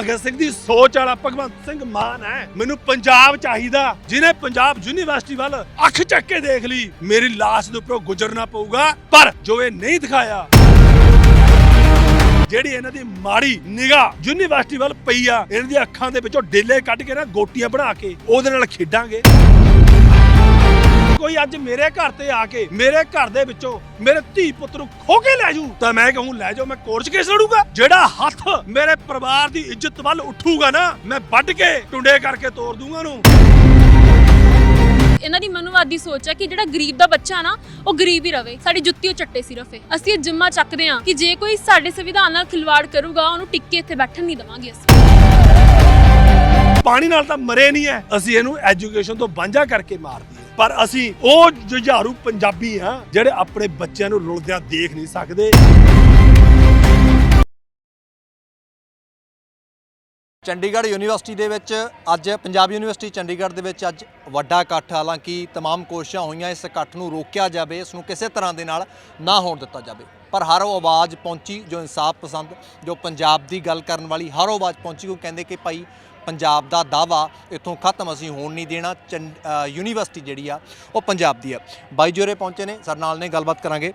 ਭਗਤ ਸਿੰਘ ਦੀ ਸੋਚ ਵਾਲਾ ਭਗਵੰਤ ਸਿੰਘ ਮਾਨ ਹੈ। ਮੈਨੂੰ ਪੰਜਾਬ ਚਾਹੀਦਾ। ਜਿਹਨੇ ਪੰਜਾਬ ਯੂਨੀਵਰਸਿਟੀ ਵੱਲ ਅੱਖ ਚੱਕ ਕੇ ਦੇਖ ਲਈ, ਮੇਰੀ ਲਾਸ਼ ਦੇ ਉੱਪਰੋਂ ਗੁਜ਼ਰਨਾ ਪਊਗਾ। ਪਰ ਜੋ ਇਹ ਨਹੀਂ ਦਿਖਾਇਆ, ਜਿਹੜੀ ਇਹਨਾਂ ਦੀ ਮਾੜੀ ਨਿਗਾਹ ਯੂਨੀਵਰਸਿਟੀ ਵੱਲ ਪਈ ਆ, ਇਹਨਾਂ ਦੀਆਂ ਅੱਖਾਂ ਦੇ ਵਿੱਚੋਂ ਡੇਲੇ ਕੱਢ ਕੇ ਨਾ ਗੋਟੀਆਂ ਬਣਾ ਕੇ ਉਹਦੇ ਨਾਲ ਖੇਡਾਂਗੇ। ਕੋਈ ਅੱਜ ਮੇਰੇ ਘਰ ਤੇ ਆ ਕੇ ਮੇਰੇ ਘਰ ਦੇ ਵਿੱਚੋਂ ਮੇਰੇ ਧੀ ਪੁੱਤ ਨੂੰ ਖੋ ਕੇ ਲੈ ਜੂ? ਤਾਂ ਮੈਂ ਕਹੂੰ ਲੈ ਜਾਓ ਮੈਂ ਕੋਰਟ 'ਚ ਕੇਸ ਲੜੂਗਾ। ਜਿਹੜਾ ਹੱਥ ਮੇਰੇ ਪਰਿਵਾਰ ਦੀ ਇੱਜ਼ਤ ਵੱਲ ਉੱਠੂਗਾ ਨਾ ਮੈਂ ਵੱਢ ਕੇ ਟੁੰਡੇ ਕਰਕੇ ਤੋੜ ਦੂੰਗਾ ਉਹਨੂੰ। ਇਹਨਾਂ ਦੀ ਮਨੁਵਾਦੀ ਸੋਚ ਹੈ ਕਿ ਜਿਹੜਾ ਗਰੀਬ ਦਾ ਬੱਚਾ ਨਾ ਉਹ ਗਰੀਬ ਹੀ ਰਵੇ। ਸਾਡੀ ਜੁੱਤੀ ਉਹ ਚੱਟੇ ਸਿਰਫ ਹੈ ਅਸੀਂ ਇਹ ਜਿੰਮਾ ਚੱਕਦੇ ਹਾਂ ਕਿ ਜੇ ਕੋਈ ਸਾਡੇ ਸੰਵਿਧਾਨ ਨਾਲ ਖਿਲਵਾੜ ਕਰੂਗਾ ਉਹਨੂੰ ਟਿੱਕੇ ਇੱਥੇ ਬੈਠਣ ਨਹੀਂ ਦੇਵਾਂਗੇ ਅਸੀਂ। ਪਾਣੀ ਨਾਲ ਤਾਂ ਮਰੇ ਨਹੀਂ ਐ। ਅਸੀਂ ਇਹਨੂੰ ਐਜੂਕੇਸ਼ਨ ਤੋਂ ਵਾਂਝਾ ਕਰਕੇ ਮਾਰ ਦਈਏ ਪਰ ਅਸੀਂ ਉਹ ਜੁਝਾਰੂ ਪੰਜਾਬੀ ਆ ਜਿਹੜੇ ਆਪਣੇ ਬੱਚਿਆਂ ਨੂੰ ਰੁਲਦਿਆਂ ਦੇਖ ਨਹੀਂ ਸਕਦੇ ਚੰਡੀਗੜ੍ਹ ਯੂਨੀਵਰਸਿਟੀ ਦੇ ਵਿੱਚ ਅੱਜ ਪੰਜਾਬ ਯੂਨੀਵਰਸਿਟੀ ਚੰਡੀਗੜ੍ਹ ਦੇ ਵਿੱਚ ਅੱਜ ਵੱਡਾ ਇਕੱਠ ਹਾਲਾਂਕਿ तमाम ਕੋਸ਼ਿਸ਼ਾਂ ਹੋਈਆਂ ਇਸ ਇਕੱਠ ਨੂੰ ਰੋਕਿਆ ਜਾਵੇ ਇਸ ਨੂੰ ਕਿਸੇ ਤਰ੍ਹਾਂ ਦੇ ਨਾਲ ਨਾ ਹੋਣ ਦਿੱਤਾ ਜਾਵੇ ਪਰ ਹਰ ਉਹ ਆਵਾਜ਼ ਪਹੁੰਚੀ ਜੋ ਇਨਸਾਫ ਪਸੰਦ ਜੋ ਪੰਜਾਬ ਦੀ ਗੱਲ ਕਰਨ ਵਾਲੀ ਹਰ ਉਹ ਆਵਾਜ਼ ਪਹੁੰਚੀ ਉਹ ਕਹਿੰਦੇ ਕਿ ਭਾਈ ਪੰਜਾਬ ਦਾ ਦਾਵਾ ਇੱਥੋਂ ਖਤਮ ਅਸੀਂ ਹੋਣ ਨਹੀਂ ਦੇਣਾ, ਚੰਡ- ਯੂਨੀਵਰਸਿਟੀ ਜਿਹੜੀ ਆ, ਉਹ ਪੰਜਾਬ ਦੀ ਆ। ਬਾਈ ਜੋਰੇ ਪਹੁੰਚੇ ਨੇ, ਸਾਡੇ ਨਾਲ ਨੇ, ਗੱਲਬਾਤ ਕਰਾਂਗੇ।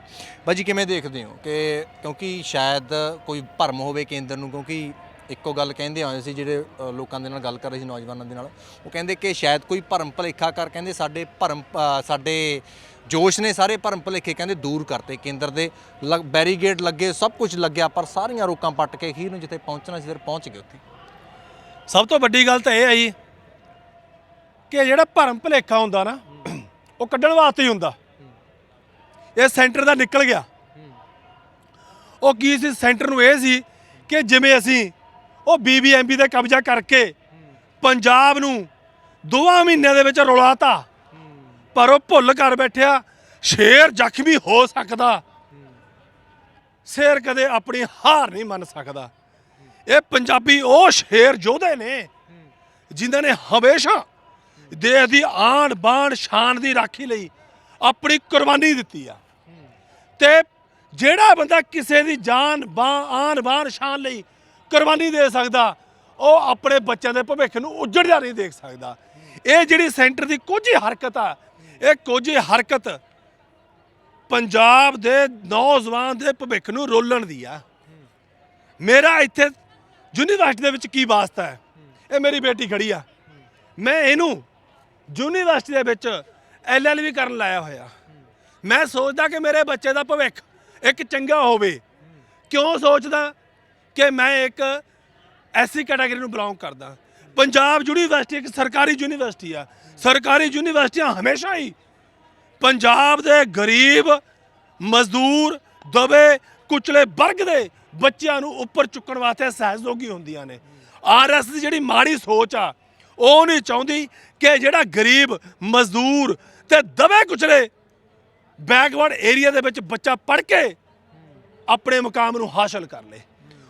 ਬਾਈ ਜੀ, ਕਿਵੇਂ ਦੇਖਦੇ ਹੋ ਕਿ ਕਿਉਂਕਿ ਸ਼ਾਇਦ ਕੋਈ ਭਰਮ ਹੋਵੇ ਕੇਂਦਰ ਨੂੰ, ਕਿਉਂਕਿ ਇੱਕੋ ਗੱਲ ਕਹਿੰਦੇ ਆਏ ਸੀ ਜਿਹੜੇ ਲੋਕਾਂ ਦੇ ਨਾਲ ਗੱਲ ਕਰ ਰਹੇ ਸੀ ਨੌਜਵਾਨਾਂ ਦੇ ਨਾਲ, ਉਹ ਕਹਿੰਦੇ ਕਿ ਸ਼ਾਇਦ ਕੋਈ ਭਰਮ ਭਲੇਖਾ ਕਰ ਕਹਿੰਦੇ ਸਾਡੇ ਭਰਮ ਸਾਡੇ ਜੋਸ਼ ਨੇ ਸਾਰੇ ਭਰਮ ਭਲੇਖੇ ਕਹਿੰਦੇ ਦੂਰ ਕਰਤੇ ਕੇਂਦਰ ਦੇ। ਲਗ- ਬੈਰੀਗੇਡ ਲੱਗੇ, ਸਭ ਕੁਝ ਲੱਗਿਆ, ਪਰ ਸਾਰੀਆਂ ਰੋਕਾਂ ਪੱਟ ਕੇ ਅਖੀਰ ਨੂੰ ਜਿੱਥੇ ਪਹੁੰਚਣਾ ਸੀ, ਫਿਰ ਪਹੁੰਚ ਗਏ ਉੱਥੇ। ਸਭ ਤੋਂ ਵੱਡੀ ਗੱਲ ਤਾਂ ਇਹ ਹੈ ਜੀ ਕਿ ਜਿਹੜਾ ਭਰਮ ਭਲੇਖਾ ਹੁੰਦਾ ਨਾ, ਉਹ ਕੱਢਣ ਵਾਸਤੇ ਹੀ ਹੁੰਦਾ। ਇਹ ਸੈਂਟਰ ਦਾ ਨਿਕਲ ਗਿਆ। ਉਹ ਕੀ ਸੀ? ਸੈਂਟਰ ਨੂੰ ਇਹ ਸੀ ਕਿ ਜਿਵੇਂ ਅਸੀਂ ਉਹ ਬੀਬੀਐਮਬੀ ਤੇ ਕਬਜ਼ਾ ਕਰਕੇ ਪੰਜਾਬ ਨੂੰ ਦੋਵਾਂ ਮਹੀਨਿਆਂ ਦੇ ਵਿੱਚ ਰੁਲਾਤਾ। ਪਰ ਉਹ ਭੁੱਲ ਕਰ ਬੈਠਿਆ, ਸ਼ੇਰ ਜ਼ਖਮੀ ਹੋ ਸਕਦਾ। ਸ਼ੇਰ ਕਦੇ ਆਪਣੀ ਹਾਰ ਨਹੀਂ ਮੰਨ ਸਕਦਾ। ਇਹ ਪੰਜਾਬੀ ਉਹ ਸ਼ੇਰ ਯੋਧੇ ਨੇ, ਜਿਨ੍ਹਾਂ ਨੇ ਹਮੇਸ਼ਾ ਦੇਸ਼ ਦੀ ਆਣ ਬਾਣ ਸ਼ਾਨ ਦੀ ਰਾਖੀ ਲਈ ਆਪਣੀ ਕੁਰਬਾਨੀ ਦਿੱਤੀ ਆ। ਤੇ ਜਿਹੜਾ ਬੰਦਾ ਕਿਸੇ ਦੀ ਜਾਨ ਬਾਂ ਆਨ ਬਾਣ ਸ਼ਾਨ ਲਈ ਕੁਰਬਾਨੀ ਦੇ ਸਕਦਾ, ਉਹ ਆਪਣੇ ਬੱਚਿਆਂ ਦੇ ਭਵਿੱਖ ਨੂੰ ਉਜੜਦਾ ਨਹੀਂ ਦੇਖ ਸਕਦਾ। ਇਹ ਜਿਹੜੀ ਸੈਂਟਰ ਦੀ ਕੁਝ ਹੀ ਹਰਕਤ ਆ, ਇਹ ਕੁਝ ਹੀ ਹਰਕਤ ਪੰਜਾਬ ਦੇ ਨੌਜਵਾਨ ਦੇ ਭਵਿੱਖ ਨੂੰ ਰੋਲਣ ਦੀ ਆ। ਮੇਰਾ ਇੱਥੇ ਯੂਨੀਵਰਸਿਟੀ ਦੇ ਵਿੱਚ ਕੀ ਵਾਸਤਾ ਹੈ? ਇਹ ਮੇਰੀ ਬੇਟੀ ਖੜੀ ਆ। ਮੈਂ ਇਹਨੂੰ ਯੂਨੀਵਰਸਿਟੀ ਦੇ ਵਿੱਚ ਐਲਐਲਬੀ ਕਰਨ ਲਾਇਆ ਹੋਇਆ। ਮੈਂ ਸੋਚਦਾ ਕਿ ਮੇਰੇ ਬੱਚੇ ਦਾ ਭਵਿੱਖ ਇੱਕ ਚੰਗਾ ਹੋਵੇ। ਕਿਉਂ ਸੋਚਦਾ? ਕਿ ਮੈਂ ਇੱਕ ਐਸੀ ਕੈਟਾਗਰੀ ਨੂੰ ਬਿਲੋਂਗ ਕਰਦਾ। ਪੰਜਾਬ ਯੂਨੀਵਰਸਿਟੀ ਇੱਕ ਸਰਕਾਰੀ ਯੂਨੀਵਰਸਿਟੀ ਆ। ਸਰਕਾਰੀ ਯੂਨੀਵਰਸਿਟੀਆਂ ਹਮੇਸ਼ਾ ਹੀ ਪੰਜਾਬ ਦੇ ਗਰੀਬ, ਮਜ਼ਦੂਰ, ਦਬੇ, ਕੁਚਲੇ ਵਰਗ ਦੇ ਬੱਚਿਆਂ ਨੂੰ ਉੱਪਰ ਚੁੱਕਣ ਵਾਸਤੇ ਸਹਿਯੋਗੀ ਹੁੰਦੀਆਂ ਨੇ। ਆਰਐਸ ਦੀ ਜਿਹੜੀ ਮਾੜੀ ਸੋਚ ਆ, ਉਹ ਨਹੀਂ ਚਾਹੁੰਦੀ ਕਿ ਜਿਹੜਾ ਗਰੀਬ, ਮਜ਼ਦੂਰ ਤੇ ਦਵੇ ਕੁਚਲੇ ਬੈਕਵਰਡ ਏਰੀਆ ਦੇ ਵਿੱਚ ਬੱਚਾ ਪੜ੍ਹ ਕੇ ਆਪਣੇ ਮੁਕਾਮ ਨੂੰ ਹਾਸਲ ਕਰ ਲੇ।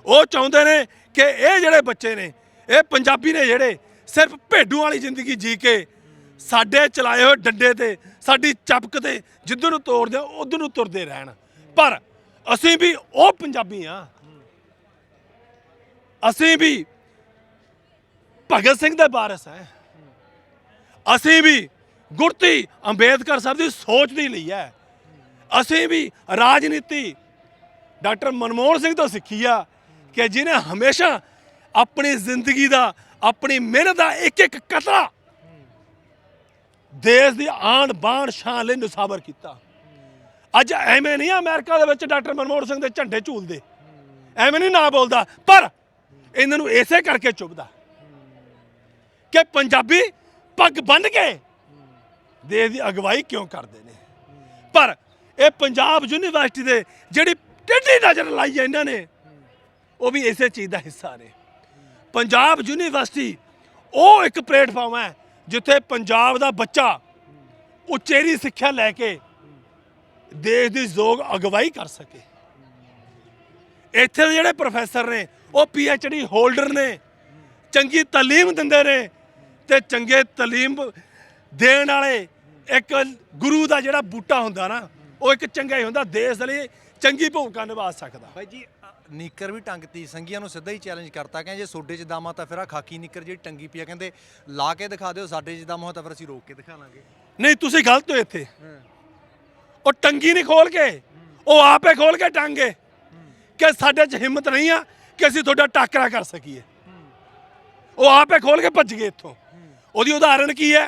ਉਹ ਚਾਹੁੰਦੇ ਨੇ ਕਿ ਇਹ ਜਿਹੜੇ ਬੱਚੇ ਨੇ, ਇਹ ਪੰਜਾਬੀ ਨੇ ਜਿਹੜੇ ਸਿਰਫ ਭੇਡੂ ਵਾਲੀ ਜ਼ਿੰਦਗੀ ਜੀ ਕੇ ਸਾਡੇ ਚਲਾਏ ਹੋਏ ਡੰਡੇ ਤੇ, ਸਾਡੀ ਚਪਕ ਤੇ ਜਿੱਧਰ ਨੂੰ ਤੋੜਦੇ ਆ, ਉਧਰ ਨੂੰ ਤੁਰਦੇ ਰਹਿਣ। ਪਰ ਅਸੀਂ ਵੀ ਉਹ ਪੰਜਾਬੀ ਆ ਅਸੀਂ ਵੀ ਭਗਤ ਸਿੰਘ ਦੇ ਵਾਰਿਸ ਹੈ। ਅਸੀਂ ਵੀ ਗੁਰਤੀ ਅੰਬੇਦਕਰ ਸਾਹਿਬ ਦੀ ਸੋਚ ਦੀ ਲਈ ਹੈ। ਅਸੀਂ ਵੀ ਰਾਜਨੀਤੀ ਡਾਕਟਰ ਮਨਮੋਹਨ ਸਿੰਘ ਤੋਂ ਸਿੱਖੀ ਆ ਕਿ ਜਿਹਨੇ ਹਮੇਸ਼ਾ ਆਪਣੀ ਜ਼ਿੰਦਗੀ ਦਾ, ਆਪਣੀ ਮਿਹਨਤ ਦਾ ਇੱਕ ਇੱਕ ਕਤਰਾ ਦੇਸ਼ ਦੀ ਆਣ ਬਾਣ ਸ਼ਾਨ ਲਈ ਨਿਸਾਬਰ ਕੀਤਾ। ਅੱਜ ਐਵੇਂ ਨਹੀਂ ਆ ਅਮਰੀਕਾ ਦੇ ਵਿੱਚ ਡਾਕਟਰ ਮਨਮੋਹਨ ਸਿੰਘ ਦੇ ਝੰਡੇ ਝੂਲਦੇ। ਐਵੇਂ ਨਹੀਂ ਨਾ ਬੋਲਦਾ। ਪਰ ਇਹਨਾਂ ਨੂੰ ਇਸੇ ਕਰਕੇ ਚੁੱਭਦਾ ਕਿ ਪੰਜਾਬੀ ਪੱਗ ਬੰਨ੍ਹ ਕੇ ਦੇਸ਼ ਦੀ ਅਗਵਾਈ ਕਿਉਂ ਕਰਦੇ ਨੇ? ਪਰ ਇਹ ਪੰਜਾਬ ਯੂਨੀਵਰਸਿਟੀ ਦੇ ਜਿਹੜੀ ਟੇਢੀ ਨਜ਼ਰ ਲਾਈ ਹੈ ਇਹਨਾਂ ਨੇ, ਉਹ ਵੀ ਇਸੇ ਚੀਜ਼ ਦਾ ਹਿੱਸਾ ਨੇ। ਪੰਜਾਬ ਯੂਨੀਵਰਸਿਟੀ ਉਹ ਇੱਕ ਪਲੇਟਫਾਰਮ ਹੈ ਜਿੱਥੇ ਪੰਜਾਬ ਦਾ ਬੱਚਾ ਉਚੇਰੀ ਸਿੱਖਿਆ ਲੈ ਕੇ ਦੇਸ਼ ਦੀ ਯੋਗ ਅਗਵਾਈ ਕਰ ਸਕੇ। ਇੱਥੇ ਦੇ ਜਿਹੜੇ ਪ੍ਰੋਫੈਸਰ ਨੇ ਉਹ ਪੀ ਡੀ ਹੋਲਡਰ ਨੇ ਚੰਗੀ ਤਾਲੀਮ ਦਿੰਦੇ ਨੇ ਤੇ ਚੰਗੇ ਤਾਲੀਮ ਦੇਣ ਵਾਲੇ ਇੱਕ ਗੁਰੂ ਦਾ ਜਿਹੜਾ ਬੂਟਾ ਹੁੰਦਾ ਨਾ ਉਹ ਇੱਕ ਚੰਗਾ ਹੀ ਹੁੰਦਾ ਦੇਸ਼ ਲਈ ਚੰਗੀ ਭੂਮਿਕਾ ਨਿਭਾ ਸਕਦਾ। ਬਾਈ ਜੀ ਨੀਕਰ ਵੀ ਟੰਗਤੀ ਸੰਗੀਆਂ ਨੂੰ ਸਿੱਧਾ ਹੀ ਚੈਲੰਜ ਕਰਤਾ ਕਹਿੰਦੇ ਜੇ ਸੋਡੇ 'ਚ ਦਮ ਆ ਤਾਂ ਫਿਰ ਆ ਖਾਕੀ ਨੀਕਰ ਜਿਹੜੀ ਟੰਗੀ ਪਈ ਆ ਕਹਿੰਦੇ ਲਾ ਕੇ ਦਿਖਾ ਦਿਓ ਸਾਡੇ 'ਚ ਦਮ ਹੋ ਤਾਂ ਫਿਰ ਅਸੀਂ ਰੋਕ ਕੇ ਦਿਖਾ ਲਾਂਗੇ। ਨਹੀਂ ਤੁਸੀਂ ਗਲਤ ਹੋ ਇੱਥੇ। ਉਹ ਟੰਗੀ ਨਹੀਂ ਖੋਲ ਕੇ ਉਹ ਆਪੇ ਖੋਲ ਕੇ ਟੰਗੇ ਕਿ ਸਾਡੇ 'ਚ ਹਿੰਮਤ ਨਹੀਂ ਆ ਕਿ ਅਸੀਂ ਤੁਹਾਡਾ ਟਾਕਰਾ ਕਰ ਸਕੀਏ। ਉਹ ਆਪੇ ਖੋਲ ਕੇ ਭੱਜ ਗਏ ਇੱਥੋਂ। ਉਹਦੀ ਉਦਾਹਰਣ ਕੀ ਹੈ?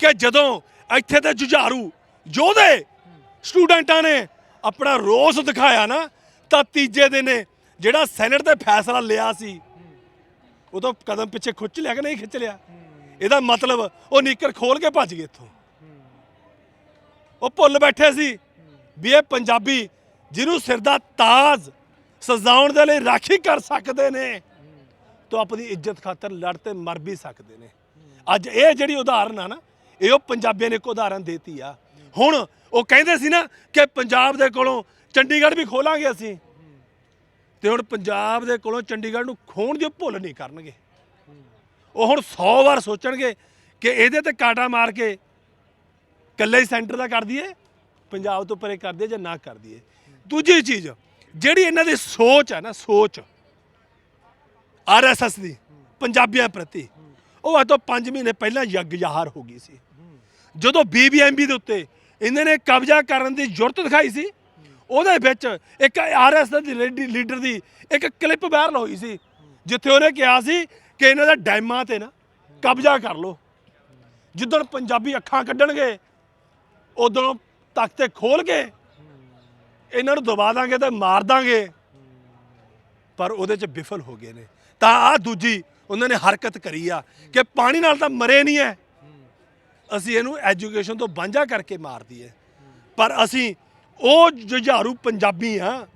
ਕਿ ਜਦੋਂ ਇੱਥੇ ਦੇ ਜੁਝਾਰੂ, ਯੋਧੇ ਸਟੂਡੈਂਟਾਂ ਨੇ ਆਪਣਾ ਰੋਸ ਦਿਖਾਇਆ ਨਾ, ਤਾਂ ਤੀਜੇ ਦਿਨ ਜਿਹੜਾ ਸੈਨੇਟ ਤੇ ਫੈਸਲਾ ਲਿਆ ਸੀ ਉਦੋਂ ਕਦਮ ਪਿੱਛੇ ਖੁੱਚ ਲਿਆ ਕਿ ਨਹੀਂ ਖਿੱਚ ਲਿਆ? ਇਹਦਾ ਮਤਲਬ ਉਹ ਨੀਕਰ ਖੋਲ ਕੇ ਭੱਜ ਗਏ ਇੱਥੋਂ। ਉਹ ਭੁੱਲ ਬੈਠੇ ਸੀ ਵੀ ਇਹ ਪੰਜਾਬੀ ਜਿਹਨੂੰ ਸਿਰ ਦਾ ਤਾਜ ਸਜਾਉਣ ਦੇ ਲਈ ਰਾਖੀ ਕਰ ਸਕਦੇ ਨੇ। ਤਾਂ ਆਪਣੀ ਇੱਜ਼ਤ ਖਾਤਰ ਲੜ ਤੇ ਮਰ ਵੀ ਸਕਦੇ ਨੇ। ਅੱਜ ਇਹ ਜਿਹੜੀ ਉਦਾਹਰਨ ਆ ਨਾ, ਇਹ ਉਹ ਪੰਜਾਬੀਆਂ ਨੇ ਇੱਕ ਉਦਾਹਰਨ ਦੇਤੀ ਆ। ਹੁਣ ਉਹ ਕਹਿੰਦੇ ਸੀ ਨਾ ਕਿ ਪੰਜਾਬ ਦੇ ਕੋਲੋਂ ਚੰਡੀਗੜ੍ਹ ਵੀ ਖੋਲਾਂਗੇ ਅਸੀਂ। ਤੇ ਹੁਣ ਪੰਜਾਬ ਦੇ ਕੋਲੋਂ ਚੰਡੀਗੜ੍ਹ ਨੂੰ ਖੋਣ ਦੀ ਭੁੱਲ ਨਹੀਂ ਕਰਨਗੇ। ਉਹ ਹੁਣ 100 ਵਾਰ ਸੋਚਣਗੇ ਕਿ ਇਹਦੇ ਤੇ ਕਾਟਾ ਮਾਰ ਕੇ ਇਕੱਲੇ ਹੀ ਸੈਂਟਰ ਦਾ ਕਰ ਦਈਏ, ਪੰਜਾਬ ਤੋਂ ਪਰੇ ਕਰ ਦਈਏ ਜਾਂ ਨਾ ਕਰ ਦਈਏ। ਦੂਜੀ ਚੀਜ਼ ਜਿਹੜੀ ਇਹਨਾਂ ਦੀ ਸੋਚ ਹੈ ਨਾ, ਸੋਚ। ਆਰਐਸਐਸ ਦੀ, ਪੰਜਾਬੀਆਂ ਪ੍ਰਤੀ। ਉਹ ਅੱਜ ਤੋਂ 5 ਮਹੀਨੇ ਪਹਿਲਾਂ ਯੱਗ ਯਾਹਰ ਹੋ ਗਈ ਸੀ। ਜਦੋਂ ਬੀਬੀਐਮਬੀ ਦੇ ਉੱਤੇ ਇਹਨਾਂ ਨੇ ਕਬਜ਼ਾ ਕਰਨ ਦੀ ਜ਼ਰੂਰਤ ਦਿਖਾਈ ਸੀ, ਉਹਦੇ ਵਿੱਚ ਇੱਕ ਆਰਐਸਐਸ ਦੀ ਲੇਡੀ- ਲੀਡਰ ਦੀ ਇੱਕ ਕਲਿੱਪ ਵਾਇਰਲ ਹੋਈ ਸੀ, ਜਿੱਥੇ ਉਹਨੇ ਕਿਹਾ ਸੀ ਕਿ ਇਹਨਾਂ ਦਾ ਡੈਮਾਂ ਤੇ ਨਾ ਕਬਜ਼ਾ ਕਰ ਲਓ। ਜਿੱਦਣ ਪੰਜਾਬੀ ਅੱਖਾਂ ਕੱਢਣਗੇ, ਉਦੋਂ ਤਖਤੇ ਖੋਲ ਕੇ ਇਹਨਾਂ ਨੂੰ ਦਬਾ ਦਾਂਗੇ ਤੇ ਮਾਰ ਦਾਂਗੇ। ਪਰ ਉਹਦੇ ਚ ਵਿਫਲ ਹੋ ਗਏ ਨੇ। ਤਾਂ ਆ ਦੂਜੀ ਉਹਨਾਂ ਨੇ ਹਰਕਤ ਕਰੀ ਆ ਕਿ ਪਾਣੀ ਨਾਲ ਤਾਂ ਮਰੇ ਨਹੀਂ ਐ। ਅਸੀਂ ਇਹਨੂੰ ਐਜੂਕੇਸ਼ਨ ਤੋਂ ਵਾਂਝਾ ਕਰਕੇ ਮਾਰ ਦਈਏ। ਪਰ ਅਸੀਂ ਉਹ ਜੁਝਾਰੂ ਪੰਜਾਬੀ ਆ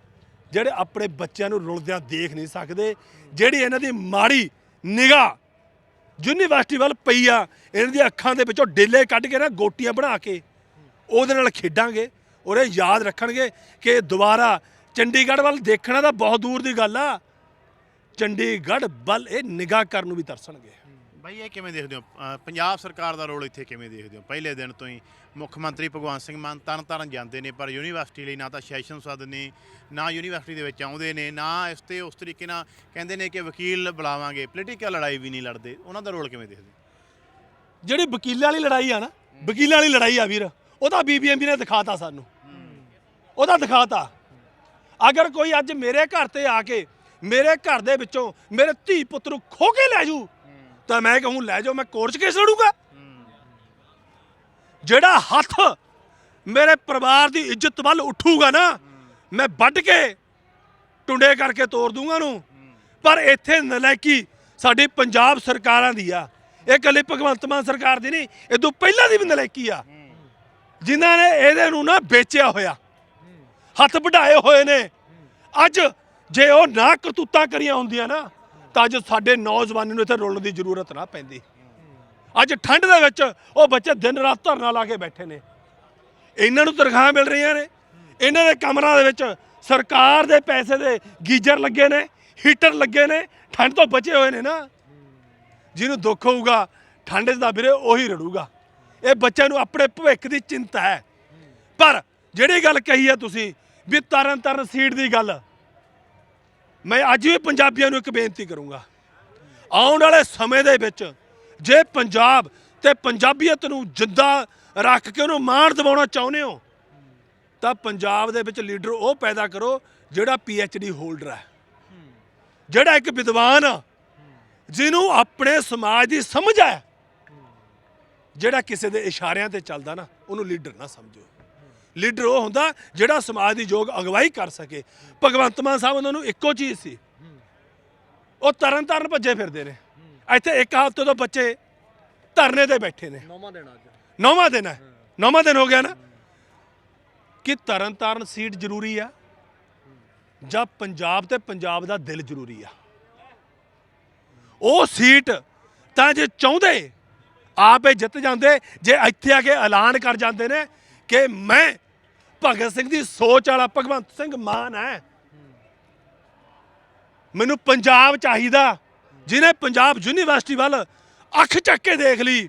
ਜਿਹੜੇ ਆਪਣੇ ਬੱਚਿਆਂ ਨੂੰ ਰੁਲਦਿਆਂ ਦੇਖ ਨਹੀਂ ਸਕਦੇ। ਜਿਹੜੀ ਇਹਨਾਂ ਦੀ ਮਾੜੀ ਨਿਗਾਹ ਯੂਨੀਵਰਸਿਟੀ ਵੱਲ ਪਈ ਆ, ਇਹਨਾਂ ਦੀਆਂ ਅੱਖਾਂ ਦੇ ਵਿੱਚੋਂ ਡੇਲੇ ਕੱਢ ਕੇ ਨਾ ਗੋਟੀਆਂ ਬਣਾ ਕੇ ਉਹਦੇ ਨਾਲ ਖੇਡਾਂਗੇ। ਔਰ ਇਹ ਯਾਦ ਰੱਖਣਗੇ ਕਿ ਦੁਬਾਰਾ ਚੰਡੀਗੜ੍ਹ ਵੱਲ ਦੇਖਣਾ ਤਾਂ ਬਹੁਤ ਦੂਰ ਦੀ ਗੱਲ ਆ। ਚੰਡੀਗੜ੍ਹ ਵੱਲ ਇਹ ਨਿਗਾਹ ਕਰਨ ਨੂੰ ਵੀ ਤਰਸਣਗੇ। ਬਾਈ ਇਹ ਕਿਵੇਂ ਦੇਖਦੇ ਹੋ? ਪੰਜਾਬ ਸਰਕਾਰ ਦਾ ਰੋਲ ਇੱਥੇ ਕਿਵੇਂ ਦੇਖਦੇ ਹੋ? ਪਹਿਲੇ ਦਿਨ ਤੋਂ ਹੀ ਮੁੱਖ ਮੰਤਰੀ ਭਗਵੰਤ ਸਿੰਘ ਮਾਨ ਤਰਨ ਤਾਰਨ ਜਾਂਦੇ ਨੇ ਪਰ ਯੂਨੀਵਰਸਿਟੀ ਲਈ ਨਾ ਤਾਂ ਸੈਸ਼ਨ ਸੱਦ ਨੇ ਨਾ ਯੂਨੀਵਰਸਿਟੀ ਦੇ ਵਿੱਚ ਆਉਂਦੇ ਨੇ ਨਾ ਇਸ ਤੇ ਉਸ ਤਰੀਕੇ ਨਾਲ ਕਹਿੰਦੇ ਨੇ ਕਿ ਵਕੀਲ ਬੁਲਾਵਾਂਗੇ। ਪੋਲੀਟੀਕਲ ਲੜਾਈ ਵੀ ਨਹੀਂ ਲੜਦੇ। ਉਹਨਾਂ ਦਾ ਰੋਲ ਕਿਵੇਂ ਦੇਖਦੇ ਹੋ? ਜਿਹੜੀ ਵਕੀਲਾਂ ਵਾਲੀ ਲੜਾਈ ਆ ਨਾ ਵਕੀਲਾਂ ਵਾਲੀ ਲੜਾਈ ਆ ਵੀਰ ਉਹਦਾ ਬੀਬੀਐਮਬੀ ਨੇ ਦਿਖਾਤਾ ਸਾਨੂੰ। ਉਹਦਾ ਦਿਖਾਤਾ। ਅਗਰ ਕੋਈ ਅੱਜ ਮੇਰੇ ਘਰ ਤੇ ਆ ਕੇ ਮੇਰੇ ਘਰ ਦੇ ਵਿੱਚੋਂ ਮੇਰੇ ਧੀ ਪੁੱਤ ਨੂੰ ਖੋ ਕੇ ਲੈ ਜੂ, ਤਾਂ ਮੈਂ ਕਹੂੰ, ਲੈ ਜਾਓ, ਮੈਂ ਕੋਰਟ 'ਚ ਕੇਸ ਲੜੂਗਾ। ਜਿਹੜਾ ਹੱਥ ਮੇਰੇ ਪਰਿਵਾਰ ਦੀ ਇੱਜ਼ਤ ਵੱਲ ਉੱਠੂਗਾ ਨਾ, ਮੈਂ ਵੱਢ ਕੇ ਟੁੰਡੇ ਕਰਕੇ ਤੋੜ ਦੂੰਗਾ ਨੂੰ ਪਰ ਇੱਥੇ ਨਲਾਇਕੀ ਸਾਡੀ ਪੰਜਾਬ ਸਰਕਾਰਾਂ ਦੀ ਆ। ਇਹ ਇਕੱਲੀ ਭਗਵੰਤ ਮਾਨ ਸਰਕਾਰ ਦੀ ਨਹੀਂ, ਇਹ ਤੋਂ ਪਹਿਲਾਂ ਦੀ ਵੀ ਨਲਾਇਕੀ ਆ। ਜਿਨ੍ਹਾਂ ਨੇ ਇਹਦੇ ਨੂੰ ਨਾ ਵੇਚਿਆ ਹੋਇਆ। ਹੱਥ ਵਢਾਏ ਹੋਏ ਨੇ। ਅੱਜ ਜੇ ਉਹ ਨਾ ਕਰਤੂਤਾਂ ਕਰੀਆਂ ਹੁੰਦੀਆਂ ਨਾ, ਤਾਂ ਅੱਜ ਸਾਡੇ ਨੌਜਵਾਨਾਂ ਨੂੰ ਇੱਥੇ ਰੁਲਣ ਦੀ ਜ਼ਰੂਰਤ ਨਾ ਪੈਂਦੀ। ਅੱਜ ਠੰਡ ਦੇ ਵਿੱਚ ਉਹ ਬੱਚੇ ਦਿਨ ਰਾਤ ਧਰਨਾ ਲਾ ਕੇ ਬੈਠੇ ਨੇ। ਇਹਨਾਂ ਨੂੰ ਤਨਖਾਹਾਂ ਮਿਲ ਰਹੀਆਂ ਨੇ। ਇਹਨਾਂ ਦੇ ਕਮਰਾਂ ਦੇ ਵਿੱਚ ਸਰਕਾਰ ਦੇ ਪੈਸੇ ਦੇ ਗੀਜ਼ਰ ਲੱਗੇ ਨੇ, ਹੀਟਰ ਲੱਗੇ ਨੇ। ਠੰਡ ਤੋਂ ਬਚੇ ਹੋਏ ਨੇ ਨਾ। ਜਿਹਨੂੰ ਦੁੱਖ ਹੋਊਗਾ, ਠੰਡ ਦਾ ਵੀਰੇ ਉਹੀ ਰੜੂਗਾ। ਇਹ ਬੱਚਿਆਂ ਨੂੰ ਆਪਣੇ ਭਵਿੱਖ ਦੀ ਚਿੰਤਾ ਹੈ। ਪਰ ਜਿਹੜੀ ਗੱਲ ਕਹੀ ਹੈ ਤੁਸੀਂ ਵੀ ਤਰਨ ਤਰਨ ਸੀਟ ਦੀ ਗੱਲ। ਮੈਂ ਅੱਜ ਵੀ ਪੰਜਾਬੀਆਂ ਨੂੰ ਇੱਕ ਬੇਨਤੀ ਕਰੂੰਗਾ। ਆਉਣ ਵਾਲੇ ਸਮੇਂ ਦੇ ਵਿੱਚ ਜੇ ਪੰਜਾਬ ਤੇ ਪੰਜਾਬੀਅਤ ਨੂੰ ਜਿੰਦਾ ਰੱਖ ਕੇ ਉਹਨੂੰ ਮਾਣ ਦਿਵਾਉਣਾ ਚਾਹੁੰਦੇ ਹੋ, ਤਾਂ ਪੰਜਾਬ ਦੇ ਵਿੱਚ ਲੀਡਰ ਉਹ ਪੈਦਾ ਕਰੋ ਜਿਹੜਾ ਡੀ ਹੋਲਡਰ ਹੈ। ਜਿਹੜਾ ਇੱਕ ਵਿਦਵਾਨ ਆ, ਜਿਹਨੂੰ ਆਪਣੇ ਸਮਾਜ ਦੀ ਸਮਝ ਹੈ, ਜਿਹੜਾ ਕਿਸੇ ਦੇ ਇਸ਼ਾਰਿਆਂ ਤੇ ਚੱਲਦਾ ਨਾ, ਉਹਨੂੰ ਲੀਡਰ ਨਾ ਸਮਝੋ। ਲੀਡਰ ਉਹ ਹੁੰਦਾ ਜਿਹੜਾ ਸਮਾਜ ਦੀ ਯੋਗ ਅਗਵਾਈ ਕਰ ਸਕੇ। ਭਗਵੰਤ ਮਾਨ ਸਾਹਿਬ ਉਹਨਾਂ ਨੂੰ ਇੱਕੋ ਚੀਜ਼ ਸੀ। ਉਹ ਤਰਨ ਤਾਰਨ ਭੱਜੇ ਫਿਰਦੇ ਨੇ। ਇੱਥੇ ਇੱਕ ਹਫ਼ਤੇ ਤੋਂ ਬੱਚੇ ਧਰਨੇ ਤੇ ਬੈਠੇ ਨੇ। ਨੌਵਾਂ ਦਿਨ ਅੱਜ। ਨੌਵਾਂ ਦਿਨ ਹੈ। ਨੌਵਾਂ ਦਿਨ ਹੋ ਗਿਆ ਨਾ। ਕਿ ਤਰਨ ਤਾਰਨ ਸੀਟ ਜ਼ਰੂਰੀ ਆ ਜਾਂ ਪੰਜਾਬ ਤੇ ਪੰਜਾਬ ਦਾ ਦਿਲ ਜ਼ਰੂਰੀ ਆ? ਉਹ ਸੀਟ ਤਾਂ ਜੇ ਚਾਹੁੰਦੇ ਆਪੇ ਜਿੱਤ ਜਾਂਦੇ ਜੇ ਇੱਥੇ ਆ ਕੇ ਐਲਾਨ ਕਰ ਜਾਂਦੇ ਨੇ ਕਿ ਮੈਂ ਭਗਤ ਸਿੰਘ ਦੀ ਸੋਚ ਵਾਲਾ ਭਗਵੰਤ ਸਿੰਘ ਮਾਨ ਹੈ। ਮੈਨੂੰ ਪੰਜਾਬ ਚਾਹੀਦਾ। ਜਿਹਨੇ ਪੰਜਾਬ ਯੂਨੀਵਰਸਿਟੀ ਵੱਲ ਅੱਖ ਚੱਕ ਕੇ ਦੇਖ ਲਈ।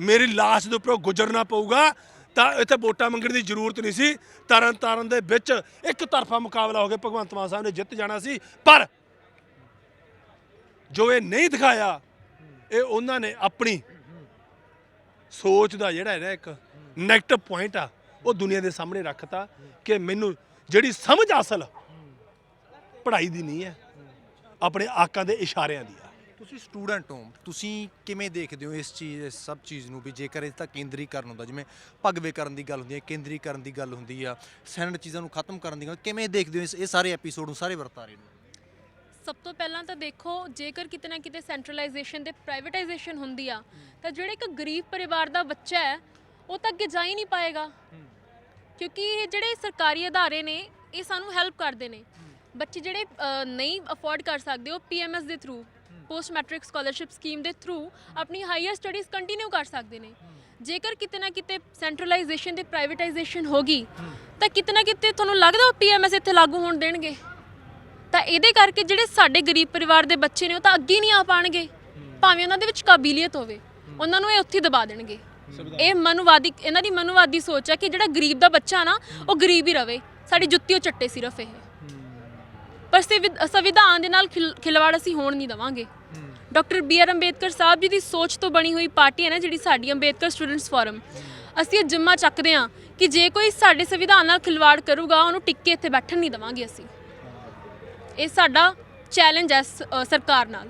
ਮੇਰੀ ਲਾਸ਼ ਦੇ ਉੱਪਰੋਂ ਗੁਜ਼ਰਨਾ ਪਊਗਾ। ਤਾਂ ਇੱਥੇ ਵੋਟਾਂ ਮੰਗਣ ਦੀ ਜ਼ਰੂਰਤ ਨਹੀਂ ਸੀ। ਤਰਨ ਤਾਰਨ ਦੇ ਵਿੱਚ ਇੱਕ ਤਰਫਾ ਮੁਕਾਬਲਾ ਹੋ ਕੇ ਭਗਵੰਤ ਮਾਨ ਸਾਹਿਬ ਨੇ ਜਿੱਤ ਜਾਣਾ ਸੀ। ਪਰ ਜੋ ਇਹ ਨਹੀਂ ਦਿਖਾਇਆ, ਇਹ ਉਹਨਾਂ ਨੇ ਆਪਣੀ ਸੋਚ ਦਾ ਜਿਹੜਾ ਹੈ ਨਾ ਇੱਕ ਨੈਗੇਟਿਵ ਪੁਆਇੰਟ ਆ। ਉਹ ਦੁਨੀਆ ਦੇ ਸਾਹਮਣੇ ਰੱਖਤਾ ਕਿ ਮੈਨੂੰ ਜਿਹੜੀ ਸਮਝ ਅਸਲ ਪੜ੍ਹਾਈ ਦੀ ਨਹੀਂ ਹੈ ਆਪਣੇ ਆਕਾਂ ਦੇ ਇਸ਼ਾਰਿਆਂ ਦੀ ਆ। ਤੁਸੀਂ ਸਟੂਡੈਂਟ ਹੋ ਤੁਸੀਂ ਕਿਵੇਂ ਦੇਖਦੇ ਹੋ ਇਸ ਚੀਜ਼ ਇਸ ਸਭ ਚੀਜ਼ ਨੂੰ ਵੀ? ਜੇਕਰ ਇਸ ਦਾ ਕੇਂਦਰੀਕਰਨ ਹੁੰਦਾ ਜਿਵੇਂ ਭਗਵੇ ਕਰਨ ਦੀ ਗੱਲ ਹੁੰਦੀ ਹੈ ਕੇਂਦਰੀਕਰਨ ਦੀ ਗੱਲ ਹੁੰਦੀ ਆ ਸੈਨੇਟ ਚੀਜ਼ਾਂ ਨੂੰ ਖਤਮ ਕਰਨ ਦੀ ਗੱਲ ਕਿਵੇਂ ਦੇਖਦੇ ਹੋ ਇਸ ਇਹ ਸਾਰੇ ਐਪੀਸੋਡ ਨੂੰ ਸਾਰੇ ਵਰਤਾਰੇ ਨੂੰ? ਸਭ ਤੋਂ ਪਹਿਲਾਂ ਤਾਂ ਦੇਖੋ ਜੇਕਰ ਕਿਤੇ ਨਾ ਕਿਤੇ ਸੈਂਟਰਲਾਈਜੇਸ਼ਨ ਤੇ ਪ੍ਰਾਈਵੇਟਾਈਜੇਸ਼ਨ ਹੁੰਦੀ ਆ ਤਾਂ ਜਿਹੜਾ ਇੱਕ ਗਰੀਬ ਪਰਿਵਾਰ ਦਾ ਬੱਚਾ ਹੈ ਉਹ ਤਾਂ ਅੱਗੇ ਜਾ ਹੀ ਨਹੀਂ ਪਾਏਗਾ। ਕਿਉਂਕਿ ਇਹ ਜਿਹੜੇ ਸਰਕਾਰੀ ਅਦਾਰੇ ਨੇ ਇਹ ਸਾਨੂੰ ਹੈਲਪ ਕਰਦੇ ਨੇ। ਬੱਚੇ ਜਿਹੜੇ ਅ, ਨਹੀਂ ਅਫੋਰਡ ਕਰ ਸਕਦੇ ਉਹ ਪੀਐਮਐਸ ਦੇ through post matric scholarship scheme ਦੇ ਥਰੂ ਆਪਣੀ ਹਾਇਰ ਸਟੱਡੀਜ਼ ਕੰਟੀਨਿਊ ਕਰ ਸਕਦੇ ਨੇ। ਜੇਕਰ ਕਿਤੇ ਨਾ ਕਿਤੇ ਸੈਂਟਰਲਾਈਜੇਸ਼ਨ ਤੇ ਪ੍ਰਾਈਵੇਟਾਈਜੇਸ਼ਨ ਹੋਗੀ ਤਾਂ ਕਿਤੇ ਨਾ ਕਿਤੇ ਤੁਹਾਨੂੰ ਲੱਗਦਾ ਉਹ ਪੀਐਮਐਸ ਇੱਥੇ ਲਾਗੂ ਹੋਣ ਦੇਣਗੇ? ਤਾਂ ਇਹਦੇ ਕਰਕੇ ਜਿਹੜੇ ਸਾਡੇ ਗਰੀਬ ਪਰਿਵਾਰ ਦੇ ਬੱਚੇ ਨੇ ਉਹ ਤਾਂ ਅੱਗੇ ਨਹੀਂ ਆ ਪਾਣਗੇ। ਭਾਵੇਂ ਉਹਨਾਂ ਦੇ ਵਿੱਚ ਕਾਬੀਲੀਅਤ ਹੋਵੇ ਉਹਨਾਂ ਨੂੰ ਇਹ ਉੱਥੇ ਹੀ ਦਬਾ ਦੇਣਗੇ। ਇਹ ਮਨੁਵਾਦੀ ਇਹਨਾਂ ਦੀ ਮਨੁਵਾਦੀ ਸੋਚ ਹੈ ਕਿ ਜਿਹੜਾ ਗਰੀਬ ਦਾ ਬੱਚਾ ਨਾ ਉਹ ਗਰੀਬ ਹੀ ਰਵੇ। ਸਾਡੀ ਜੁੱਤੀ ਉਹ ਚੱਟੇ ਸਿਰਫ ਇਹ। ਪਰ ਸੰਵਿਧ- ਸੰਵਿਧਾਨ ਦੇ ਨਾਲ ਖਿਲ- ਖਿਲਵਾੜ ਅਸੀਂ ਹੋਣ ਨਹੀਂ ਦਵਾਂਗੇ। Doctor B R Ambedkar Sahib ji ਦੀ ਸੋਚ ਤੋਂ ਬਣੀ ਹੋਈ ਪਾਰਟੀ ਹੈ ਨਾ ਜਿਹੜੀ ਸਾਡੀ ਅੰਬੇਦਕਰ ਸਟੂਡੈਂਟਸ ਫੋਰਮ। ਅਸੀਂ ਇਹ ਜਿੰਮਾ ਚੱਕਦੇ ਹਾਂ ਕਿ ਜੇ ਕੋਈ ਸਾਡੇ ਸੰਵਿਧਾਨ ਨਾਲ ਖਿਲਵਾੜ ਕਰੂਗਾ ਉਹਨੂੰ ਟਿੱਕੇ ਇੱਥੇ ਬੈਠਣ ਨਹੀਂ ਦਵਾਂਗੇ ਅਸੀਂ। ਇਹ ਸਾਡਾ ਚੈਲੰਜ ਹੈ ਸ- ਅ, ਸਰਕਾਰ ਨਾਲ।